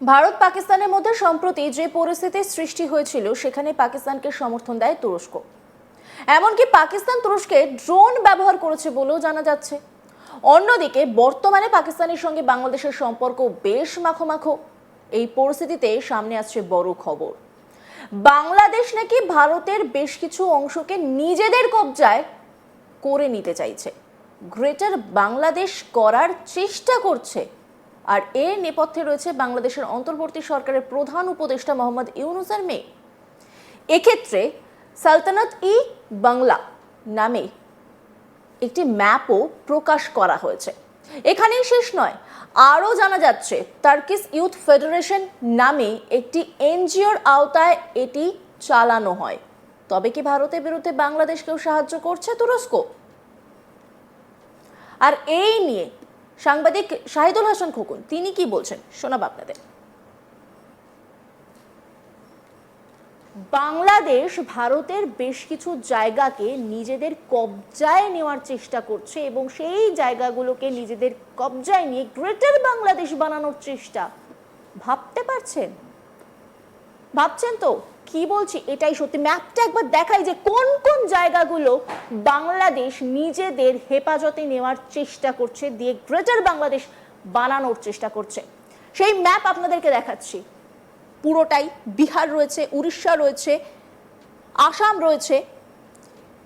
ভারত পাকিস্তানের মধ্যে সম্প্রতি যে পরিস্থিতির সৃষ্টি হয়েছিল, সেখানে পাকিস্তানকে সমর্থন দেয় তুরস্ক। এমনকি পাকিস্তান তুরস্কে ড্রোন ব্যবহার করেছে বলেও জানা যাচ্ছে। অন্যদিকে, বর্তমানে পাকিস্তানের সঙ্গে বাংলাদেশের সম্পর্ক বেশ মাখো এই পরিস্থিতিতে সামনে আসছে বড় খবর। বাংলাদেশ নাকি ভারতের বেশ কিছু অংশকে নিজেদের কবজায় করে নিতে চাইছে। গ্রেটার বাংলাদেশ করার চেষ্টা করছে। আর এর নেপথ্যে রয়েছে বাংলাদেশের অন্তর্বর্তী সরকারের প্রধান উপদেষ্টা মোহাম্মদ ইউনুসের মেয়ে। এক্ষেত্রে সালতানাত ই বাংলা নামে একটি ম্যাপও প্রকাশ করা হয়েছে। এখানেই শেষ নয়, আরও জানা যাচ্ছে টার্কিস ইউথ ফেডারেশন নামে একটি এনজিওর আওতায় এটি চালানো হয়। তবে কি ভারতের বিরুদ্ধে বাংলাদেশকেও সাহায্য করছে তুরস্ক? আর এই নিয়ে সাংবাদিক শাহিদুল হাসান খোকন, তিনি কি বলছেন? শোনাব আপনাদের। বাংলাদেশ ভারতের বেশ কিছু জায়গাকে নিজেদের কবজায় নেওয়ার চেষ্টা করছে এবং সেই জায়গাগুলোকে নিজেদের কবজায় নিয়ে গ্রেটার বাংলাদেশ বানানোর চেষ্টা ভাবতে পারছেন? ভাবছেন তো? কি বলছি এটাই সত্যি। ম্যাপটা একবার দেখাই যে কোন কোন জায়গাগুলো বাংলাদেশ নিজেদের হেফাজতে নেওয়ার চেষ্টা করছে, দিয়ে গ্রেটার বাংলাদেশ বানানোর চেষ্টা করছে। সেই ম্যাপ আপনাদেরকে দেখাচ্ছি। পুরোটাই বিহার রয়েছে, উড়িষ্যা রয়েছে, আসাম রয়েছে।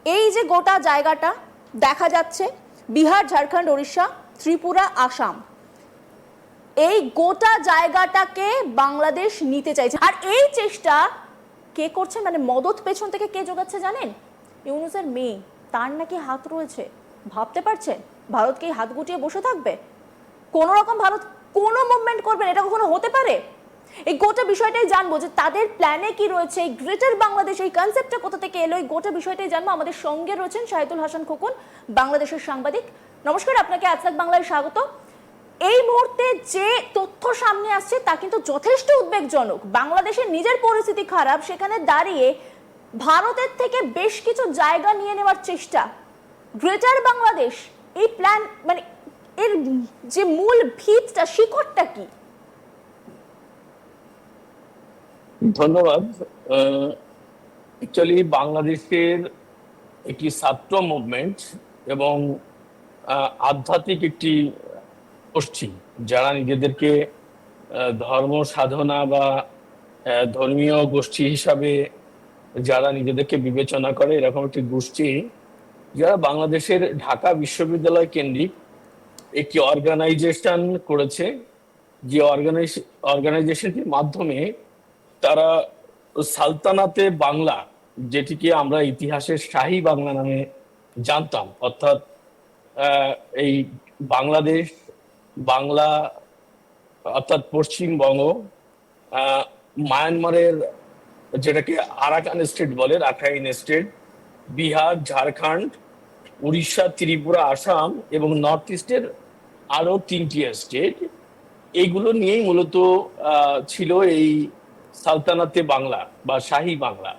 এই যে গোটা জায়গাটা দেখা যাচ্ছে, বিহার, ঝাড়খণ্ড, উড়িষ্যা, ত্রিপুরা, আসাম। এই গোটা জায়গাটাকে বাংলাদেশ নিতে চাইছে। আর এই চেষ্টা কে করছে? মানে মদত পেছন থেকে কে যোগাচ্ছে জানেন? ইউনুসের মেয়ে, তার নাকি হাত রয়েছে। ভাবতে পারছেন ভারত কি হাত গুটিয়ে বসে থাকবে? কোনো রকম ভারত কোনো মুভমেন্ট করবেন এটা কখনো হতে পারে? এই গোটা বিষয়টাই জানব যে তাদের প্ল্যানে কি রয়েছে? এই গ্রেটার বাংলাদেশ এই কনসেপ্টটা কোথা থেকে এলো? এই গোটা বিষয়টাই জানব। আমাদের সঙ্গে রয়েছেন শাহিদুল হাসান খোকন, বাংলাদেশের সাংবাদিক। নমস্কার, আপনাকে আজকাল বাংলায় স্বাগত। এই মুহূর্তে যে তথ্য সামনে আসছে তা কিন্তু যথেষ্ট উদ্বেগজনক। বাংলাদেশের নিজের পরিস্থিতি খারাপ, সেখানে দাঁড়িয়ে ভারতের থেকে বেশ কিছু জায়গা নিয়ে নেওয়ার চেষ্টা। গ্রেটার বাংলাদেশ, এই প্ল্যান মানে এর যে মূল ভিতটা শিকড়টা কি? ধন্যবাদ। অ্যাকচুয়ালি বাংলাদেশের একটি ছাত্র মুভমেন্ট এবং আধ্যাত্মিক একটি গোষ্ঠী যারা নিজেদেরকে ধর্ম, সাধনা বা ধর্মীয় গোষ্ঠী হিসাবে যারা নিজেদেরকে বিবেচনা করে, এরকম একটি গোষ্ঠী, যারা বাংলাদেশের ঢাকা বিশ্ববিদ্যালয় কেন্দ্রিক একটি অর্গানাইজেশন করেছে, যে অর্গানাইজ অর্গানাইজেশনটির মাধ্যমে তারা সালতানাতে বাংলা, যেটিকে আমরা ইতিহাসের শাহী বাংলা নামে জানতাম, অর্থাৎ এই বাংলাদেশ বাংলা, অর্থাৎ পশ্চিমবঙ্গ মায়ানমারের যেটাকে আরাকান স্টেট বলে, রাখাইন স্টেট, বিহার, ঝাড়খণ্ড, উড়িষ্যা, ত্রিপুরা, আসাম এবং নর্থ ইস্টের আরও তিনটি স্টেট। এইগুলো নিয়েই মূলত ছিল এই সালতানাতে বাংলা বা শাহী বাংলা।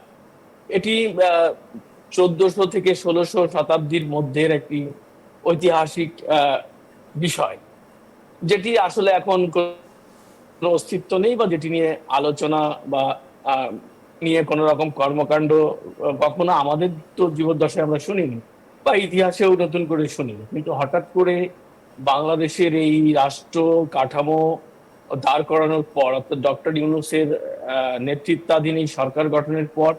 এটি চোদ্দশো থেকে ষোলোশো শতাব্দীর মধ্যের একটি ঐতিহাসিক বিষয়। যেটি আসলে এখন কোনো অস্তিত্ব নেই বা যেটি নিয়ে আলোচনা বা নিয়ে কোনো রকম কর্মকাণ্ড কখনো আমাদের তো জীবদ্দশায় আমরা শুনিনি বা ইতিহাসেও নতুন করে শুনিনি। কিন্তু হঠাৎ করে বাংলাদেশের এই রাষ্ট্র কাঠামো দাঁড় করানোর পর, অর্থাৎ ডক্টর ইউনুসের নেতৃত্বাধীন এই সরকার গঠনের পর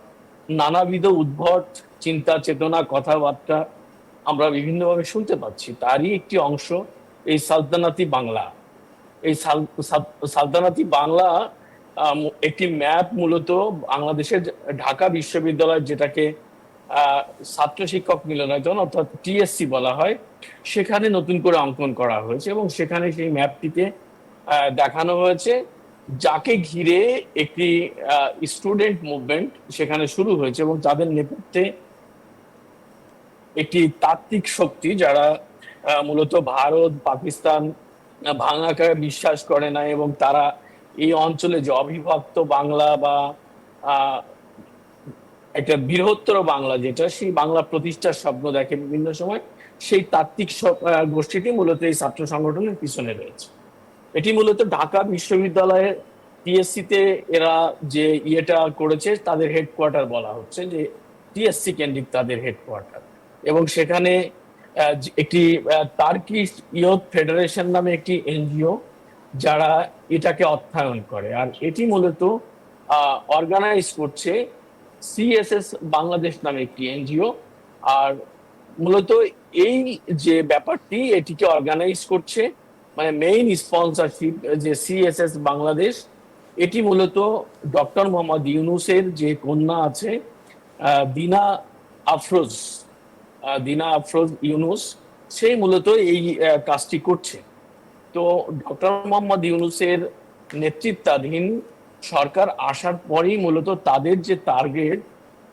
নানাবিধ উদ্ভট চিন্তা, চেতনা, কথাবার্তা আমরা বিভিন্নভাবে শুনতে পাচ্ছি। তারই একটি অংশ এই সালতানাতি বাংলা। এই সাল- সাল- সালতানাতি বাংলা একটি ম্যাপ মূলত বাংলাদেশের ঢাকা বিশ্ববিদ্যালয় যেটাকে ছাত্র শিক্ষক মিলনায়তন অর্থাৎ টিএসসি বলা হয়, সেখানে নতুন করে অঙ্কন করা হয়েছে এবং সেখানে সেই ম্যাপটিতে দেখানো হয়েছে যাকে ঘিরে একটি স্টুডেন্ট মুভমেন্ট সেখানে শুরু হয়েছে এবং তাদের নেপথ্যে একটি তাত্ত্বিক শক্তি যারা মূলত ভারত, পাকিস্তান ভাঙাকে বিশ্বাস করে না এবং তারা এই অঞ্চলে যে অবিভক্ত বাংলা বা একটা বৃহত্তর বাংলা যেটা, সেই বাংলা প্রতিষ্ঠার স্বপ্ন দেখে বিভিন্ন সময়, সেই তাত্ত্বিক গোষ্ঠীটি মূলত এই ছাত্র সংগঠনের পিছনে রয়েছে। এটি মূলত ঢাকা বিশ্ববিদ্যালয়ের টিএসসি তে এরা যে ইয়েটা করেছে, তাদের হেডকোয়ার্টার বলা হচ্ছে, যে টিএসসি কেন্দ্রিক তাদের হেডকোয়ার্টার এবং সেখানে একটি টার্কিশ ইয়থ ফেডারেশন নামে একটি এনজিও যারা এটাকে অর্থায়ন করে। আর এটি মূলত অর্গানাইজ করছে সিএসএস বাংলাদেশ নামে একটি এনজিও আর মূলত এই যে ব্যাপারটি, এটিকে অর্গানাইজ করছে মানে মেইন স্পন্সরশিপ যে সিএসএস বাংলাদেশ এটি মূলত ডক্টর মোহাম্মদ ইউনুসের যে কন্যা আছে দিনা আফরোজ দিনা আফরোজ ইউনুস, সেই মূলত এই কাজটি করছে। তো ডক্টর মোহাম্মদ ইউনুসের নেতৃত্বাধীন সরকার আসার পরেই মূলত তাদের যে টার্গেট,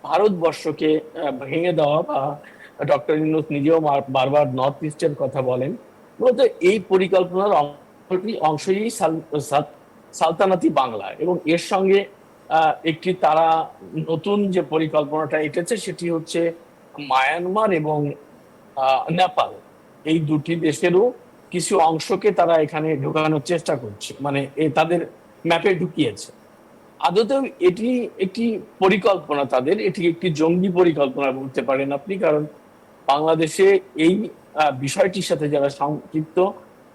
ভারতবর্ষকে ভেঙে দেওয়া বা ডক্টর ইউনুস নিজেও বারবার নর্থ ইস্টের কথা বলেন, মূলত এই পরিকল্পনার অংশই সাল- সাল- সালতানাতি বাংলা এবং এর সঙ্গে একটি তারা নতুন যে পরিকল্পনাটা এঁটেছে, সেটি হচ্ছে মায়ানমার এবং নেপাল, এই দুটি দেশেরও কিছু অংশকে তারা এখানে ঢোকানোর চেষ্টা করছে মানে তাদের ম্যাপে ঢুকিয়েছে। আদতেও এটি একটি পরিকল্পনা তাদের, এটি একটি জঙ্গি পরিকল্পনা বলতে পারেন আপনি, কারণ বাংলাদেশে এই বিষয়টির সাথে যারা সংযুক্ত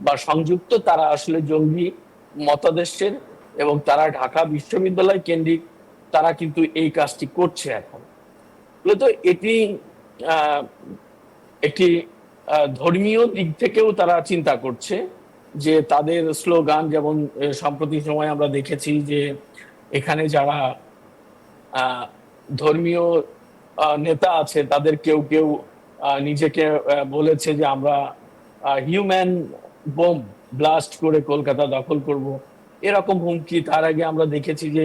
বা সংযুক্ত, তারা আসলে জঙ্গি মতাদর্শের এবং তারা ঢাকা বিশ্ববিদ্যালয় কেন্দ্রিক, তারা কিন্তু এই কাজটি করছে এখন। মূলত এটি একটি ধর্মীয় দিক থেকেও তারা চিন্তা করছে যে তাদের স্লোগান যেমন সাম্প্রতিক সময় আমরা দেখেছি যে এখানে যারা ধর্মীয় নেতা আছে তাদের কেউ কেউ নিজেকে বলেছে যে আমরা হিউম্যান বোম ব্লাস্ট করে কলকাতা দখল করব। এরকম হুমকি তার আগে আমরা দেখেছি যে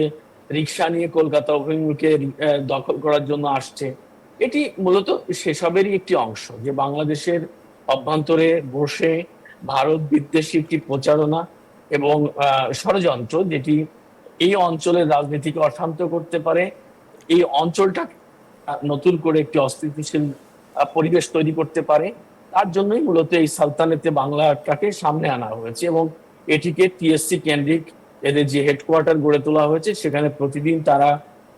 রিক্সা নিয়ে কলকাতা অভিমুখে দখল করার জন্য আসছে। এটি মূলত সেসবেরই একটি অংশ যে বাংলাদেশের অভ্যন্তরে বসে ভারত বিদ্বেষী একটি প্রচারণা এবং ষড়যন্ত্র যেটি এই অঞ্চলের রাজনীতিকে অশান্ত করতে পারে। এই অঞ্চলটা নতুন করে একটি অস্থিতিশীল পরিবেশ তৈরি করতে পারে। তার জন্যই মূলত এই সালতানেতে বাংলাটাকে সামনে আনা হয়েছে এবং এটিকে টিএসসি কেন্দ্রিক এদের যে হেডকোয়ার্টার গড়ে তোলা হয়েছে, সেখানে প্রতিদিন তারা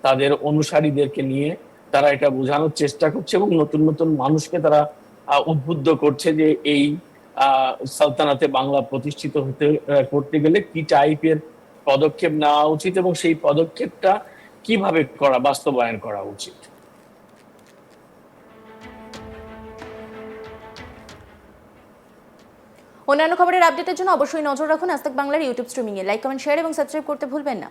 তাদের অনুসারীদেরকে নিয়ে তারা এটা বোঝানোর চেষ্টা করছে এবং নতুন নতুন মানুষকে তারা উদ্বুদ্ধ করছে যে এই সালতানাতে বাংলা প্রতিষ্ঠিত হতে করতে গেলে কি টাইপের পদক্ষেপ নেওয়া উচিত এবং সেই পদক্ষেপটা কীভাবে করা, বাস্তবায়ন করা উচিত? অন্যান্য খবরের আপডেটের জন্য অবশ্যই নজর রাখুন আস্তাক বাংলার ইউটিউব স্ট্রিমিংয়ে লাইক কমেন্ট শেয়ার এবং সাবস্ক্রাইব করতে ভুলবেন না।